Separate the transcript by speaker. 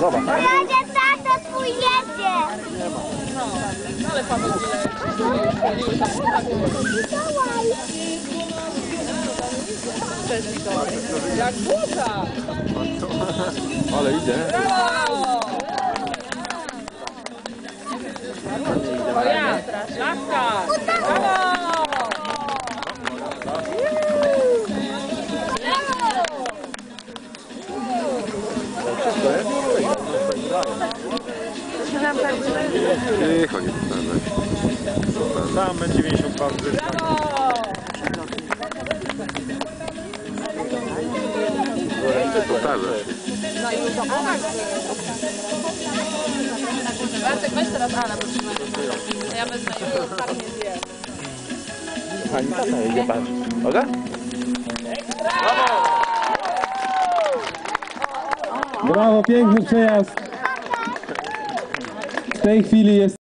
Speaker 1: Zobacz.
Speaker 2: Jedzie tato, twój jedzie.
Speaker 3: Ale pan Jak buta!
Speaker 1: Ale idzie.
Speaker 3: Brawo! To ja, szlachta! Brawo!
Speaker 1: Cicho, nie powtarzaj.
Speaker 4: Tam będzie 92
Speaker 3: Brawo!
Speaker 1: Powtarzaj.
Speaker 3: No i. Bartek, weź teraz Ala, bo trzymaj. To Ja wezmę i tak nie zje.
Speaker 1: Pani tata idzie?
Speaker 5: Brawo, piękny przejazd. W tej chwili jest